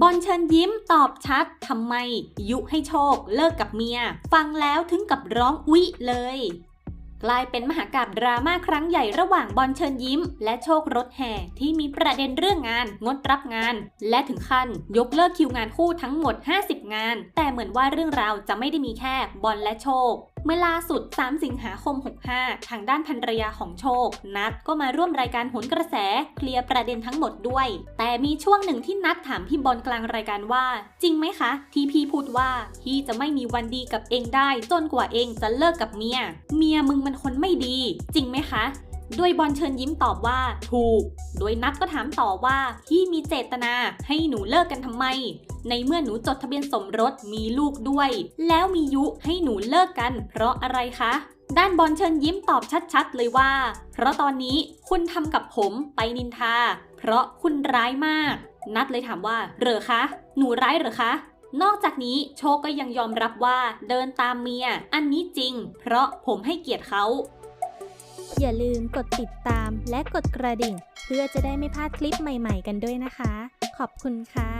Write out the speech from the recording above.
บอลเชิญยิ้มตอบชัดทำไม ยุให้โชคเลิกกับเมีย ฟังแล้วถึงกับร้องอุ๊ยเลย กลายเป็นมหากาบดราม่าครั้งใหญ่ระหว่างบอลเชิญยิ้ม และโชครถแห่ที่มีประเด็นเรื่องงาน งดรับงาน และถึงขั้น ยกเลิกคิวงานคู่ทั้งหมด 50 งาน แต่เหมือนว่าเรื่องราวจะไม่ได้มีแค่บอลและโชคเมื่อล่าสุด 3 สิงหาคม 65 ทางด้านภรรยาของโชค นัดก็มาร่วมรายการโหนกระแส เคลียร์ประเด็นทั้งหมดด้วย แต่มีช่วงหนึ่งที่นัดถามพี่บอลกลางรายการว่า จริงไหมคะ ที่พี่พูดว่าพี่จะไม่มีวันดีกับเองได้ จนกว่าเองจะเลิกกับเมีย เมียมึงมันคนไม่ดี จริงไหมคะโดยบอลเชิญยิ้มตอบว่าถูก โดยนัดก็ถามต่อว่าพี่มีเจตนาให้หนูเลิกกันทำไม ในเมื่อหนูจดทะเบียนสมรสมีลูกด้วย แล้วมียุให้หนูเลิกกัน เพราะอะไรคะด้านบอลเชิญยิ้มตอบชัดๆ เลยว่า เพราะตอนนี้คุณทำกับผมไปนินทา เพราะคุณร้ายมาก นัดเลยถามว่าเหรอคะ หนูร้ายเหรอคะ นอกจากนี้โชคก็ยังยอมรับว่าเดินตามเมีย อันนี้จริง เพราะผมให้เกียรติเขา อย่าลืมกดติดตามและกดกระดิ่ง เพื่อจะได้ไม่พลาดคลิปใหม่ๆ กันด้วยนะคะ ขอบคุณค่ะ